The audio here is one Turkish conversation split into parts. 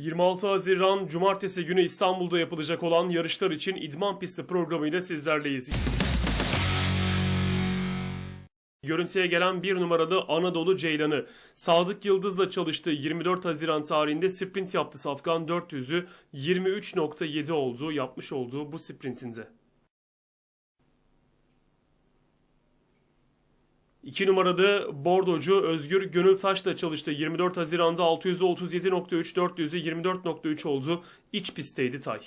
26 Haziran Cumartesi günü İstanbul'da yapılacak olan yarışlar için idman pisti programıyla sizlerleyiz. Görüntüye gelen bir numaralı Anadolu Ceylanı. Sadık Yıldız'la çalıştığı 24 Haziran tarihinde sprint yaptı Safkan 400'ü 23.7 oldu yapmış olduğu bu sprintinde. 2 numaralı Bordocu Özgür Gönültaş'la çalıştı. 24 Haziran'da 600'ü 37.3, 400'ü 24.3 oldu. İç pistteydi Tay.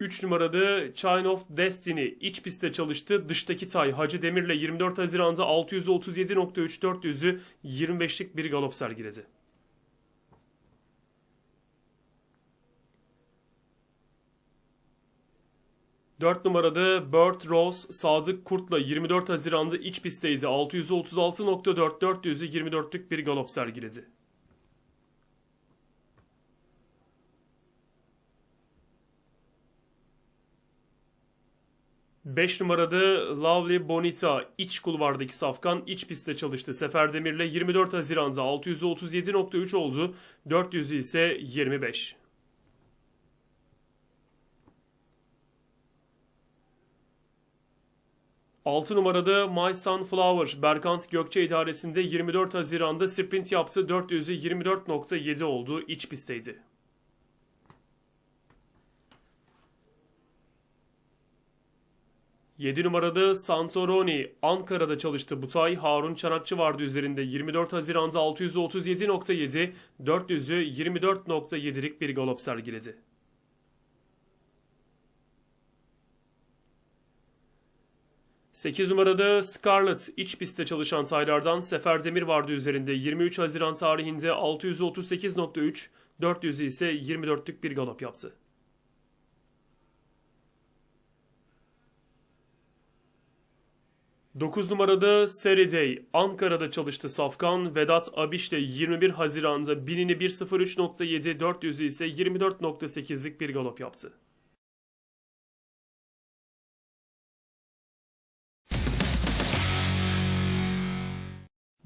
Üç numaralı Chine of Destiny iç pistte çalıştı. Dıştaki tay Hacı Demir'le 24 Haziran'da 600'ü 37.3, 400'ü 25'lik bir galop sergiledi. 4 numarada Bert Rose Sadık Kurt'la 24 Haziran'da iç pistteydi. 636.4 400'ü 24'lük bir galop sergiledi. Beş numarada Lovely Bonita iç kulvardaki safkan iç pistte çalıştı. Sefer Demir'le 24 Haziran'da 637.3 oldu. 400'ü ise 25. 6 numarada My Sunflower Berkant Gökçe idaresinde 24 Haziran'da sprint yaptı. 400'ü 24.7 olduğu iç pistteydi. Yedi numarada Santoroni Ankara'da çalıştı. Butay Harun Çanakçı vardı üzerinde. 24 Haziran'da 637.7, 400'ü 24.7'lik bir galop sergiledi. 8 numarada Scarlett iç pistte çalışan taylardan Sefer Demir vardı üzerinde 23 Haziran tarihinde 638.3, 400'ü ise 24'lük bir galop yaptı. Dokuz numarada Seriday Ankara'da çalıştı Safkan. Vedat Abiş ile 21 Haziran'da binini 1.03.7, 400'ü ise 24.8'lik bir galop yaptı.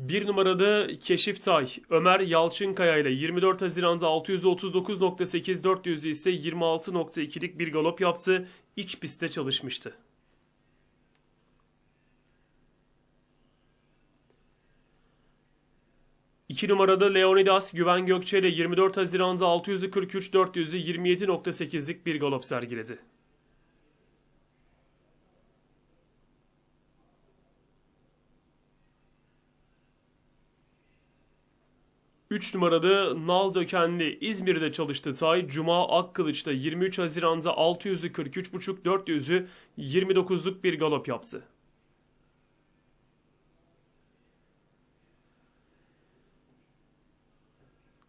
Bir numarada Keşif Tay, Ömer Yalçınkaya ile 24 Haziran'da 639.8 400 ise 26.2'lik bir galop yaptı. İç pistte çalışmıştı. İki numarada Leonidas Güven Gökçe ile 24 Haziran'da 643 400'ü 27.8'lik bir galop sergiledi. 3 numaralı Nal Dökenli İzmir'de çalıştı Tay. Cuma Akkılıç'ta 23 Haziran'da 600'ü 43.5 400'ü 29'luk bir galop yaptı.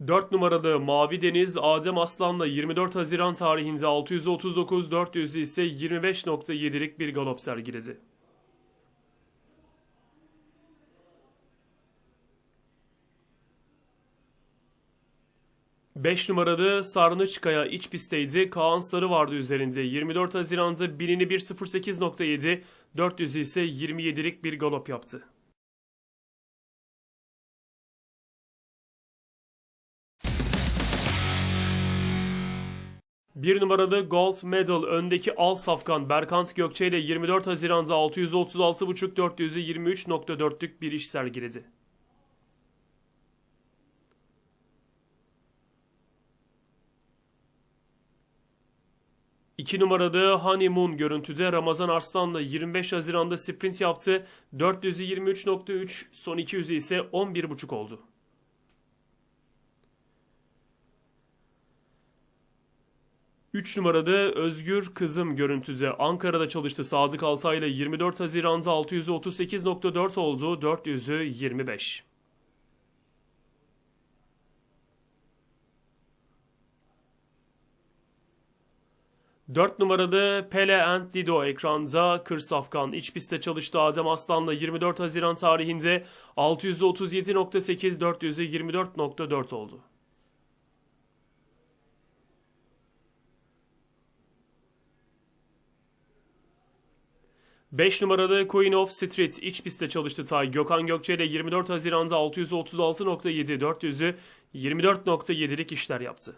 Dört numaralı Mavi Deniz Adem Aslan'la 24 Haziran tarihinde 639 400'ü ise 25.7'lik bir galop sergiledi. 5 numarada Sarnıçkaya iç pistteydi. Kaan Sarı vardı üzerinde. 24 Haziran'da binini 1.08.7, 400'ü ise 27'lik bir galop yaptı. Bir numaralı Gold Medal öndeki Al Safkan Berkant Gökçe ile 24 Haziran'da 636.5 400'ü 23.4'lük bir iş sergiledi. 2 numaralı Honeymoon görüntüde Ramazan Arslan'la 25 Haziran'da sprint yaptı. 400'ü 23.3, son 200'ü ise 11.5 oldu. Üç numarada Özgür Kızım görüntüde Ankara'da çalıştı Sadık Altay ile 24 Haziran'da 638.4 oldu, 400'ü 25. 4 numaralı Pele and Dido ekranda Kır Safkan iç pistte çalıştı Adem Aslan'la 24 Haziran tarihinde 637.8 400'ü 24.4 oldu. 5 numarada Queen of Street iç pistte çalıştı Tay. Gökhan Gökçe ile 24 Haziran'da 636.7 400'ü 24.7'lik işler yaptı.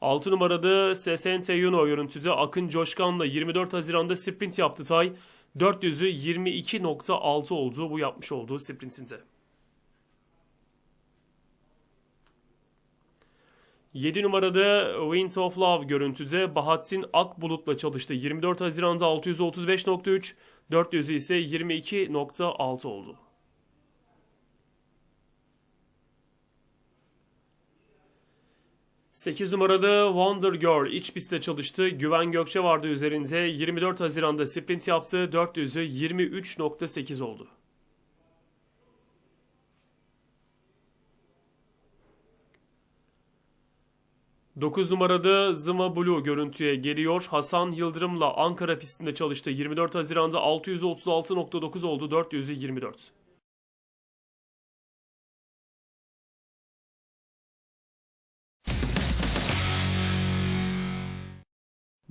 Altı numarada Sesente Yuno görüntüde Akın Coşkan'la 24 Haziran'da sprint yaptı Tay. 400'ü 22.6 oldu bu yapmış olduğu sprintinde. 7 numarada Wind of Love görüntüde Bahattin Akbulut'la çalıştı. 24 Haziran'da 635.3, 400'ü ise 22.6 oldu. Sekiz numarada Wonder Girl iç pistte çalıştı. Güven Gökçe vardı üzerinde. 24 Haziran'da sprint yaptı. 400'ü 23.8 oldu. 9 numarada Zıma Blue görüntüye geliyor. Hasan Yıldırım'la Ankara pistinde çalıştı. 24 Haziran'da 636.9 oldu. 400'ü 24.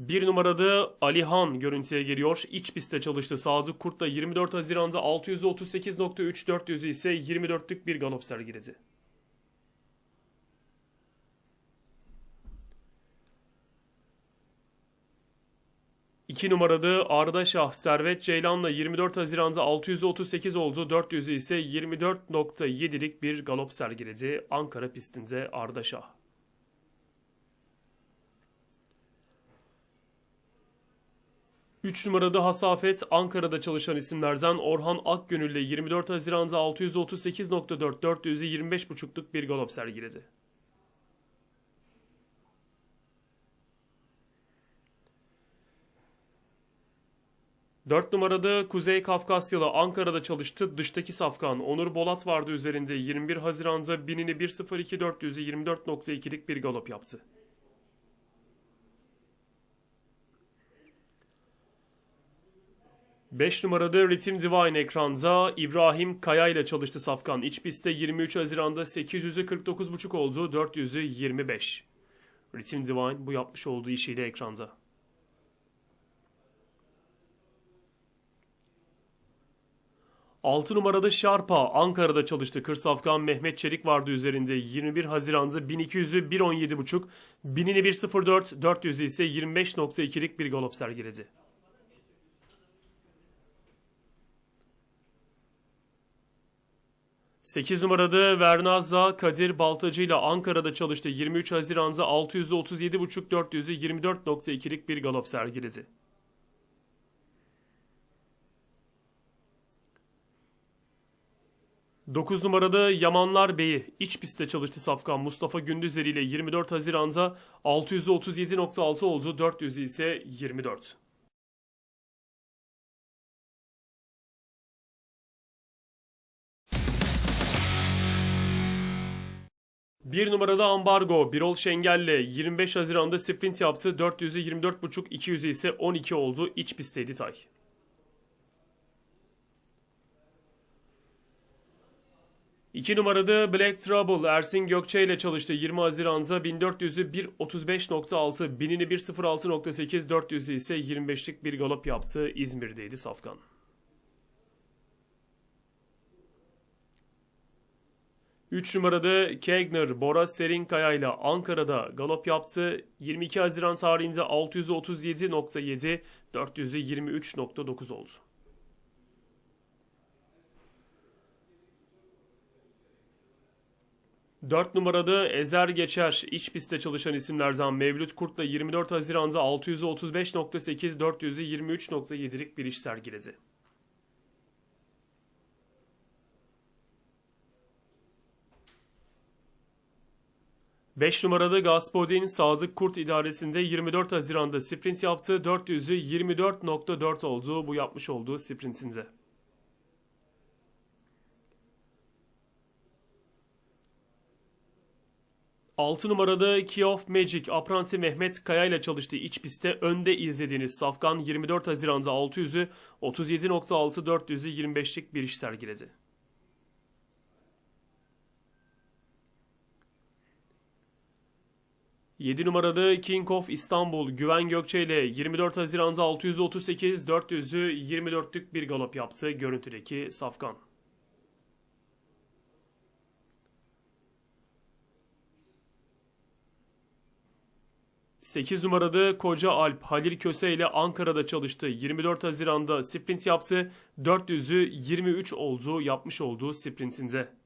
Bir numarada Alihan görüntüye geliyor. İç pistte çalıştı Sadık Kurt'la 24 Haziran'da 638.3 400'ü ise 24'lük bir galop sergiledi. İki numaralı Ardaşah Servet Ceylan'la 24 Haziran'da 638 oldu. 400'ü ise 24.7'lik bir galop sergiledi Ankara pistinde Ardaşah. 3 numarada Hasafet Ankara'da çalışan isimlerden Orhan Akgönül ile 24 Haziran'da 638.4 400'ü 25.5'luk bir galop sergiledi. Dört numarada Kuzey Kafkasyalı Ankara'da çalıştı. Dıştaki safkan Onur Bolat vardı üzerinde 21 Haziran'da binini 1.02.400'ü 24.2'lik bir galop yaptı. Beş numarada Ritim Divine ekranda İbrahim Kaya ile çalıştı Safkan. İç pistte 23 Haziran'da 800'ü 49.5 oldu, 400'ü 25. Ritim Divine bu yapmış olduğu işiyle ekranda. 6 numarada Şarpa Ankara'da çalıştı. Kırsafkan Mehmet Çelik vardı üzerinde. 21 Haziran'da 1200'ü 1.17.5, 1000'ini 1.04, 400'ü ise 25.2'lik bir galop sergiledi. Sekiz numarada Vernazza Kadir Baltacı ile Ankara'da çalıştı. 23 Haziran'da 637.5 400'ü 24.2'lik bir galop sergiledi. 9 numarada Yamanlar Bey'i iç pistte çalıştı Safkan Mustafa Gündüzeri ile 24 Haziran'da 637.6 oldu 400 ise 24. Bir numarada ambargo Birol Şengel'le 25 Haziran'da sprint yaptı. 400'ü 24.5, 200'ü ise 12 oldu. İç pistteydi Tay. 2 numarada Black Trouble Ersin Gökçe ile çalıştı. 20 Haziran'da 1400'ü 1.35.6, 1000'ini 1.06.8, 400'ü ise 25'lik bir galop yaptı. İzmir'deydi Safkan. Üç numarada Kegner, Bora Serinkaya ile Ankara'da galop yaptı. 22 Haziran tarihinde 637.7, 400'ü 23.9 oldu. 4 numarada Ezer Geçer iç pistte çalışan isimlerden Mevlüt Kurt'la 24 Haziran'da 635.8 400'ü 23.7'lik bir iş sergiledi. Beş numarada Gaspodin Sadık Kurt idaresinde 24 Haziran'da sprint yaptı. 400'ü 24.4 oldu bu yapmış olduğu sprintinde. 6 numarada Key of Magic Apranti Mehmet Kaya ile çalıştığı iç pistte önde izlediğiniz Safkan 24 Haziran'da 600'ü 37.6 400'ü 25'lik bir iş sergiledi. 7 numaralı King of İstanbul Güven Gökçe ile 24 Haziran'da 638 400'ü 24'lük bir galop yaptı görüntüdeki Safkan. 8 numaralı Koca Alp Halil Köse ile Ankara'da çalıştı. 24 Haziran'da sprint yaptı. 400'ü 23 oldu yapmış olduğu sprintinde.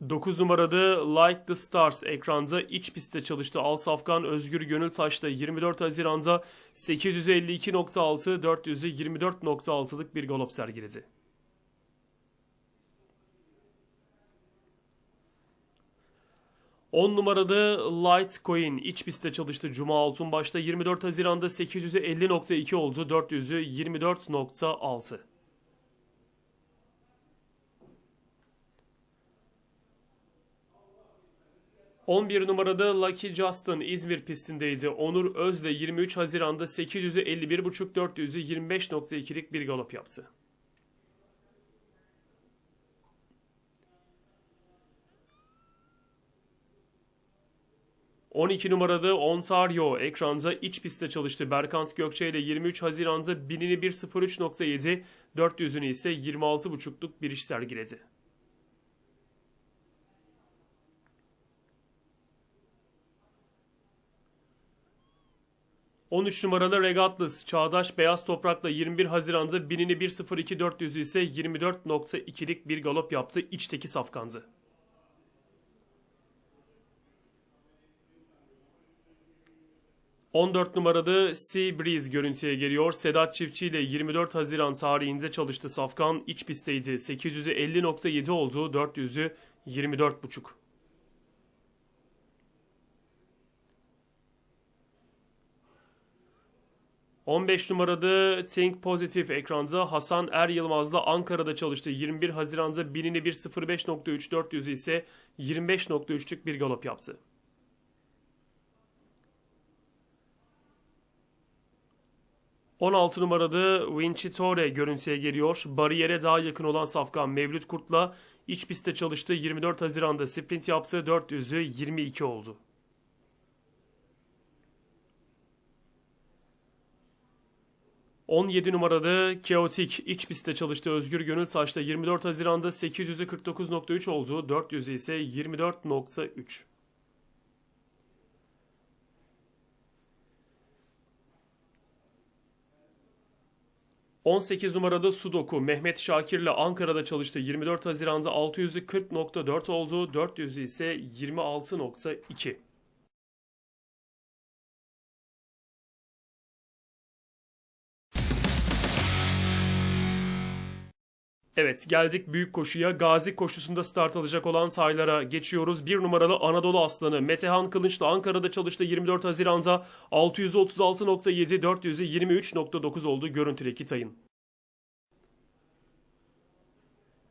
Dokuz numaralı Light the Stars ekranda iç pistte çalıştı. Al Safkan Özgür Gönül Taş'ta 24 Haziran'da 852.6 400'ü 24.6'lık bir galop sergiledi. 10 numaralı Litecoin iç pistte çalıştı Cuma Altunbaş'ta 24 Haziran'da 800'ü 50.2 oldu 400'ü 24.6. ...11 numarada Lucky Justin İzmir pistindeydi. Onur Özde 23 Haziran'da 800'ü 51.5 400'ü 25.2'lik bir galop yaptı. 12 numarada Ontario ekranda iç pistte çalıştı. Berkant Gökçe ile 23 Haziran'da binini 1.03.7, 400'ünü ise 26.5'luk bir iş sergiledi. ...13 numaralı Regatlas Çağdaş Beyaz Toprak'la 21 Haziran'da binini 1.02 400'ü ise 24.2'lik bir galop yaptı. içteki safkandı. 14 numaralı Sea Breeze görüntüye geliyor. Sedat Çiftçi ile 24 Haziran tarihinde çalıştı Safkan. iç pistteydi. 800'ü 50.7 oldu. 400'ü 24.5. ...15 numaralı Think Positive ekranda Hasan Er Yılmaz'la Ankara'da çalıştı. 21 Haziran'da binini 1.05.3 400'ü ise 25.3'lük bir galop yaptı. 16 numaralı Vincitore görüntüye geliyor. Bariyere daha yakın olan Safkan Mevlüt Kurt'la iç pistte çalıştı. 24 Haziran'da sprint yaptı. 400'ü 22 oldu. ...17 numaralı Keotik iç pistte çalıştı Özgür Gönül Taş'ta 24 Haziran'da 800'ü 49.3 oldu. 400'ü ise 24.3. 18 numarada Sudoku Mehmet Şakir ile Ankara'da çalıştı. 24 Haziran'da 640.4 oldu. 400 ise 26.2. Evet geldik büyük koşuya. Gazi koşusunda start alacak olan saylara geçiyoruz. Bir numaralı Anadolu Aslanı Metehan Kılınçlı Ankara'da çalıştı 24 Haziran'da 636.7 400'ü 23.9 oldu görüntüdeki tayın.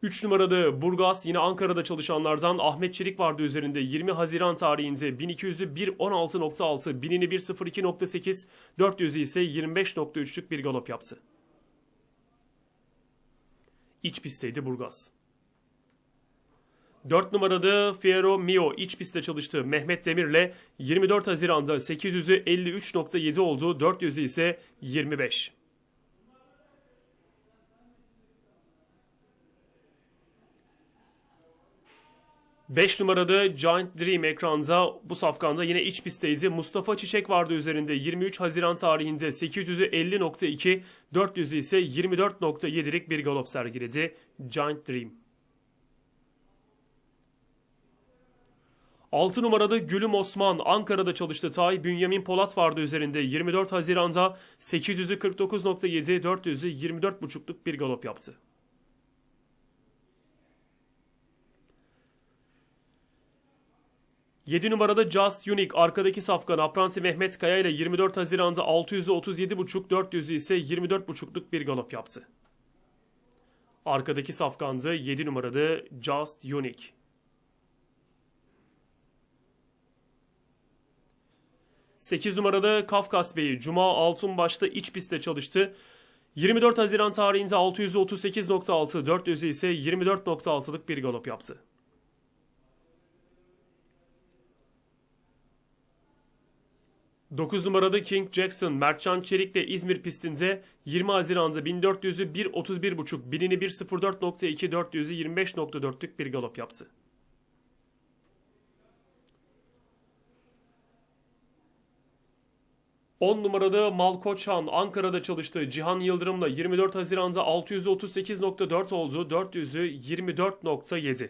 3 numaralı Burgaz yine Ankara'da çalışanlardan Ahmet Çelik vardı üzerinde 20 Haziran tarihinde 1200'ü 1.16.6 binini 1.02.8 400'ü ise 25.3'lük bir galop yaptı. İç pistteydi Burgaz. 4 numaralı Fiero Mio iç pistte çalıştı. Mehmet Demir'le 24 Haziran'da 800'ü 53.7 oldu. 400'ü ise 25. 5 numarada Giant Dream ekranda bu safkanda yine iç pistteydi. Mustafa Çiçek vardı üzerinde 23 Haziran tarihinde 800'ü 50.2, 400'ü ise 24.7'lik bir galop sergiledi. Giant Dream. 6 numarada Gülüm Osman Ankara'da çalıştı. Tay Bünyamin Polat vardı üzerinde 24 Haziran'da 800'ü 49.7, 400'ü 24.5'luk bir galop yaptı. 7 numarada Just Unique arkadaki safkan Apranti Mehmet Kaya ile 24 Haziran'da 637.5 400'ü ise 24.5'luk bir galop yaptı. Arkadaki safkandı 7 numarada Just Unique. Sekiz numarada Kafkas Bey'i Cuma Altunbaş'ta iç pistte çalıştı. 24 Haziran tarihinde 638.6, 400'ü ise 24.6'lık bir galop yaptı. Dokuz numarada King Jackson, Mertcan Çelik'le İzmir pistinde 20 Haziran'da 1400'ü 1.31.5, binini 1.04.2, 400'ü 25.4'lük bir galop yaptı. 10 numarada Malkoçhan Ankara'da çalıştığı Cihan Yıldırım'la 24 Haziran'da 638.4 oldu. 400'ü 24.7.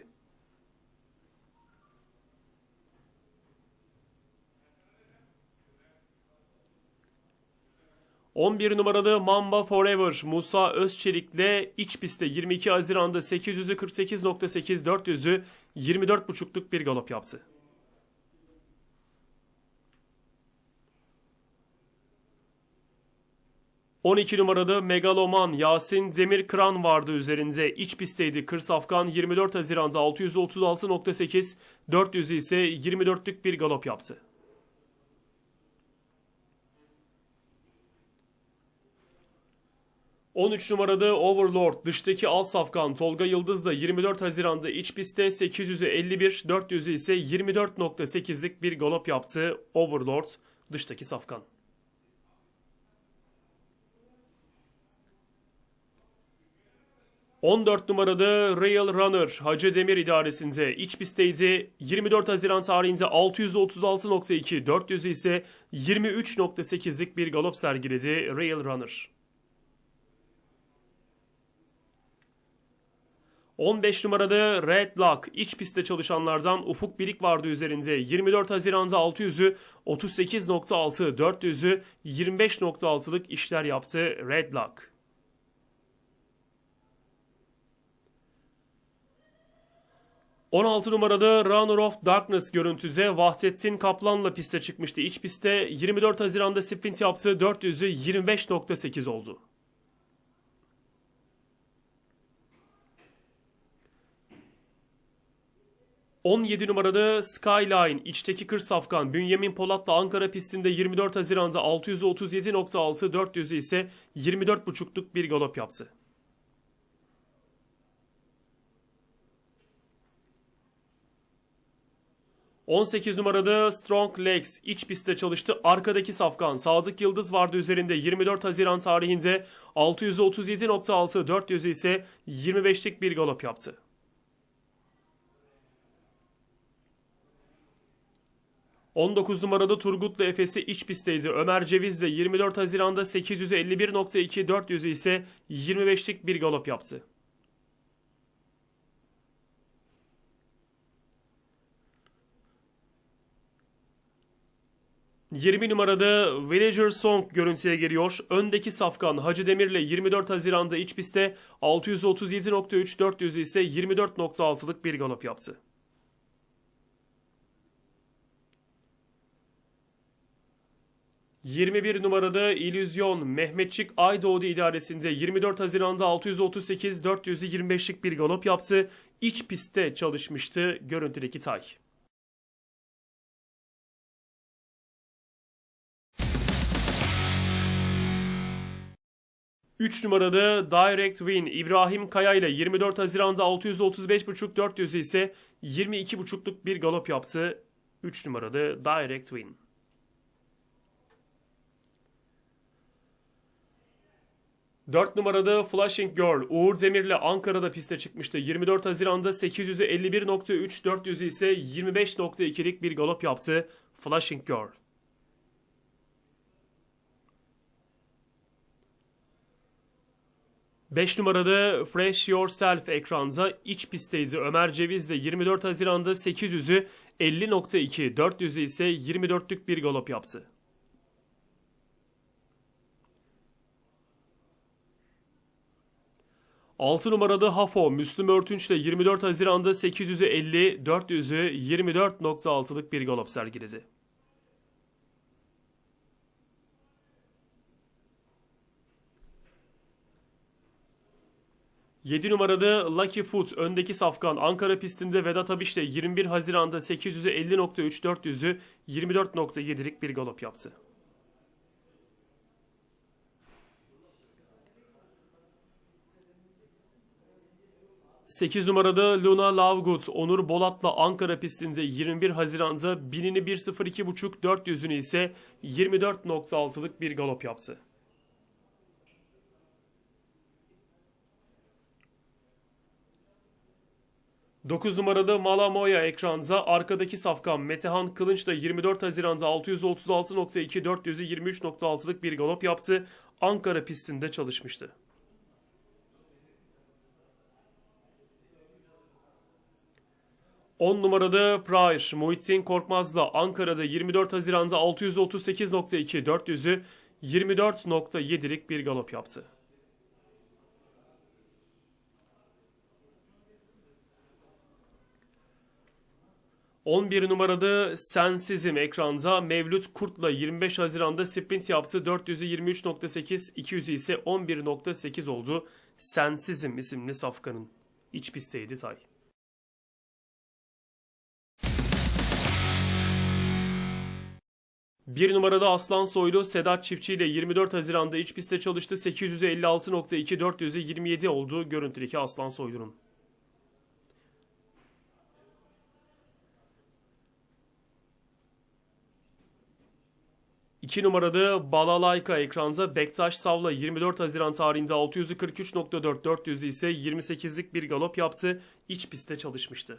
...11 numaralı Mamba Forever Musa Özçelik'le iç pistte 22 Haziran'da 800'ü 48.8 400'ü 24.5'luk bir galop yaptı. 12 numarada Megaloman Yasin Demir Kıran vardı üzerinde. İç pistteydi Kır Safkan 24 Haziran'da 636.8, 400'ü ise 24'lük bir galop yaptı. ...13 numarada Overlord, dıştaki Al Safkan Tolga Yıldız'la 24 Haziran'da iç pistte 800'ü 51, 400'ü ise 24.8'lik bir galop yaptı Overlord, dıştaki Safkan. 14 numarada Real Runner Hacı Demir idaresinde iç pistteydi. 24 Haziran tarihinde 636.2, 400 ise 23.8'lik bir galop sergiledi Real Runner. 15 numarada Red Lock iç pistte çalışanlardan Ufuk Birik vardı üzerinde. 24 Haziran'da 600'ü 38.6, 400'ü 25.6'lık işler yaptı Red Lock. 16 numarada Runner of Darkness görüntüde Vahdettin Kaplan'la piste çıkmıştı. İç pistte 24 Haziran'da sprint yaptığı 400'ü 25.8 oldu. ...17 numarada Skyline, içteki kır safkan, Bünyamin Polat'la Ankara pistinde 24 Haziran'da 637.6, 400'ü ise 24.5'luk bir galop yaptı. 18 numarada Strong Legs iç pistte çalıştı. Arkadaki safkan Sadık Yıldız vardı üzerinde 24 Haziran tarihinde 637.6 400 ise 25'lik bir galop yaptı. ...19 numarada Turgutlu Efes'i iç pistteydi. Ömer Ceviz de 24 Haziran'da 851.2 400 ise 25'lik bir galop yaptı. 20 numarada Villager Song görüntüye geliyor. Öndeki safkan Hacı Demir'le 24 Haziran'da iç pistte 637.3 400 ise 24.6'lık bir galop yaptı. ...21 numarada İllüzyon Mehmetçik Aydoğdu idaresinde 24 Haziran'da 638 425'lik bir galop yaptı. İç pistte çalışmıştı görüntüdeki tay. 3 numarada Direct Win İbrahim Kaya ile 24 Haziran'da 635.5 400 ise 22.5'luk bir galop yaptı. 3 numarada Direct Win. Dört numarada Flashing Girl Uğur Demir'le Ankara'da piste çıkmıştı. 24 Haziran'da 851.3 400 ise 25.2'lik bir galop yaptı. Flashing Girl. 5 numarada Fresh Yourself ekranda iç pistteydi. Ömer Ceviz de 24 Haziran'da 800'ü 50.2, 400'ü ise 24'lük bir galop yaptı. Altı numarada Hafo Müslüm Örtünç ile 24 Haziran'da 800'ü 50, 400'ü 24.6'lık bir galop sergiledi. 7 numarada Lucky Foot öndeki safkan Ankara pistinde Vedat Abiş'le 21 Haziran'da 800'ü 50.3 400'ü 24.7'lik bir galop yaptı. 8 numarada Luna Lovegood, Onur Bolat'la Ankara pistinde 21 Haziran'da binini 1.02.5, 400'ünü ise 24.6'lık bir galop yaptı. Dokuz numarada Malamoya ekranda arkadaki safkan Metehan Kılınç'la 24 Haziran'da 636.2 400'ü 23.6'lık bir galop yaptı. Ankara pistinde çalışmıştı. 10 numarada Pryor, Muhittin Korkmaz'la Ankara'da 24 Haziran'da 638.2 400'ü 24.7'lik bir galop yaptı. ...11 numarada Sensizim ekranda Mevlüt Kurt'la 25 Haziran'da sprint yaptı. 400'ü 23.8, 200'ü ise 11.8 oldu. Sensizim isimli safkanın iç pistteydi Tay. Bir numarada Aslan Soylu Sedat Çiftçi ile 24 Haziran'da iç pistte çalıştı. 856.2 400'e 27 olduğu görüntüdeki Aslan Soylu'nun. İki numarada Balalayka ekranda Bektaş Sav'la 24 Haziran tarihinde 643.4 400 ise 28'lik bir galop yaptı. İç pistte çalışmıştı.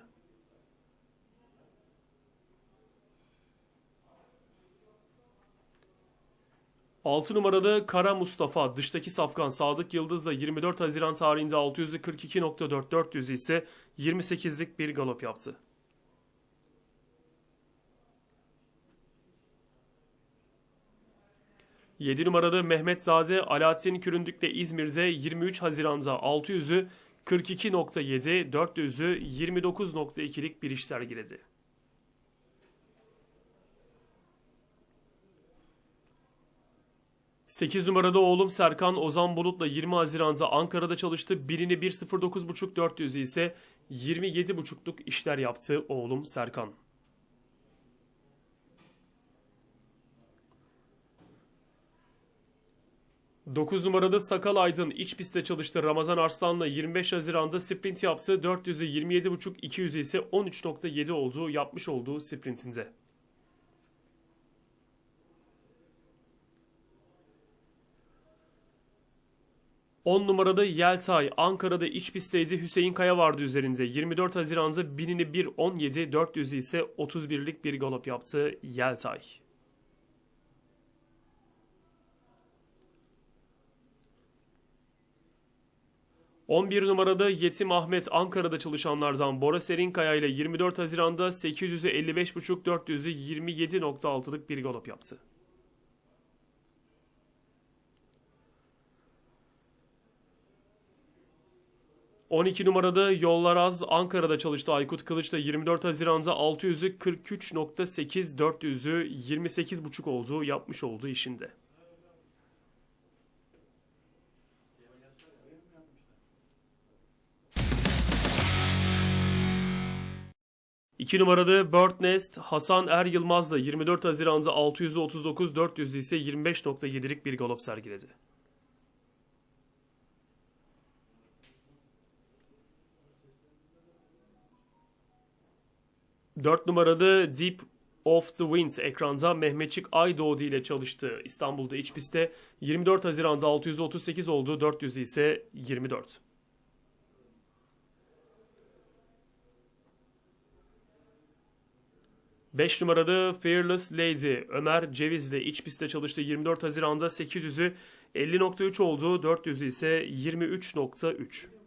6 numaralı Kara Mustafa dıştaki safkan Sadık Yıldız'la 24 Haziran tarihinde 642.4 400 ise 28'lik bir galop yaptı. Yedi numaralı Mehmet Zade Alaaddin Küründük'le İzmir'de 23 Haziran'da 600'ü 42.7 400'ü 29.2'lik bir iş sergiledi. 8 numarada oğlum Serkan Ozan Bulut'la 20 Haziran'da Ankara'da çalıştı. Birini 1.09.5 400 ise 27.5'luk işler yaptı oğlum Serkan. Dokuz numarada Sakal Aydın iç pistte çalıştı. Ramazan Arslan'la 25 Haziran'da sprint yaptı. 400'ü 27.5, 200 ise 13.7 olduğu yapmış olduğu sprintinde. 10 numarada Yeltay, Ankara'da iç pistteydi Hüseyin Kaya vardı üzerinde. 24 Haziran'da binini 1.17, 400'ü ise 31'lik bir galop yaptı Yeltay. ...11 numarada Yetim Ahmet Ankara'da çalışanlardan Bora Serinkaya ile 24 Haziran'da 800'ü 55.5 400'ü 27.6'lık bir galop yaptı. 12 numarada Yollar Az Ankara'da çalıştı Aykut Kılıç'la 24 Haziran'da 600'ü 43.8 400'ü 28.5 olduğu yapmış olduğu işinde. İki numarada Bird Nest Hasan Er Yılmaz'la 24 Haziran'da 639 400 ise 25.7'lik bir galop sergiledi. 4 numaralı Deep of the Winds ekranda Mehmetçik Aydoğdu ile çalıştı. İstanbul'da iç pistte 24 Haziran'da 638 oldu, 400 ise 24. Beş numarada Fearless Lady Ömer Ceviz'le iç pistte çalıştı. 24 Haziran'da 800'ü 50.3 oldu, 400'ü ise 23.3.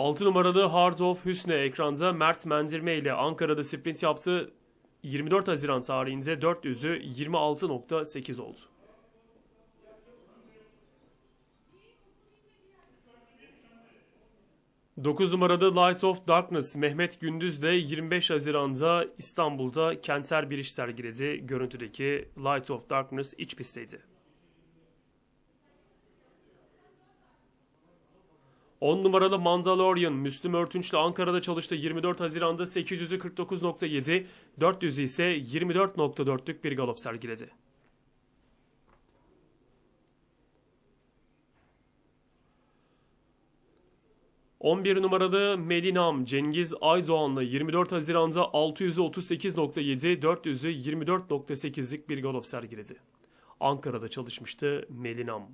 6 numaralı Heart of Hüsne ekranda Mert Mendirme ile Ankara'da sprint yaptı. 24 Haziran tarihinde 400'ü 26.8 oldu. Dokuz numarada Light of Darkness Mehmet Gündüz ile 25 Haziran'da İstanbul'da Kenter bir iş sergiledi. Görüntüdeki Light of Darkness iç pistteydi. 10 numaralı Mandalorian Müslüm Örtünç'le Ankara'da çalıştı. 24 Haziran'da 800'ü 49.7, 400'ü ise 24.4'lük bir galop sergiledi. ...11 numaralı Melinam Cengiz Aydoğan'la 24 Haziran'da 600'ü 38.7, 400'ü 24.8'lik bir galop sergiledi. Ankara'da çalışmıştı Melinam.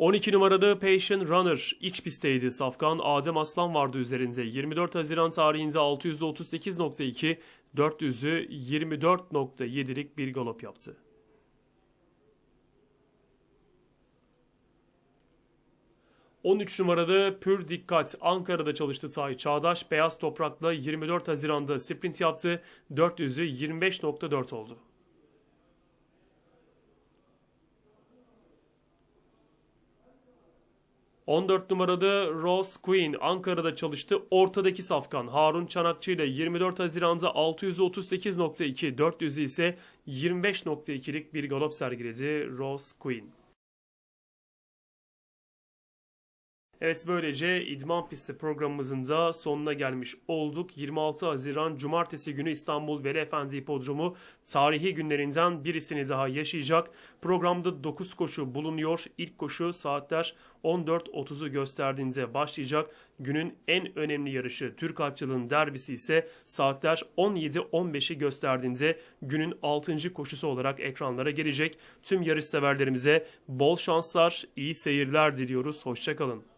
...12 numaralı Patient Runner iç pistteydi. Safkan Adem Aslan vardı üzerinde. 24 Haziran tarihinde 638.2, 400'ü 24.7'lik bir galop yaptı. 13 numaralı Pür Dikkat Ankara'da çalıştı Tay Çağdaş beyaz toprakla 24 Haziran'da sprint yaptı. 400'ü 25.4 oldu. ...14 numaralı Rose Queen Ankara'da çalıştı. Ortadaki safkan Harun Çanakçı ile 24 Haziran'da 638.2, 400'ü ise 25.2'lik bir galop sergiledi Rose Queen. Evet böylece İdman Pisti programımızın da sonuna gelmiş olduk. 26 Haziran Cumartesi günü İstanbul Veli Efendi Hipodromu tarihi günlerinden birisini daha yaşayacak. Programda 9 koşu bulunuyor. İlk koşu saatler 14.30'u gösterdiğinde başlayacak. Günün en önemli yarışı Türk Atçılığın derbisi ise saatler 17.15'i gösterdiğinde günün 6. koşusu olarak ekranlara gelecek. Tüm yarış severlerimize bol şanslar, iyi seyirler diliyoruz. Hoşçakalın.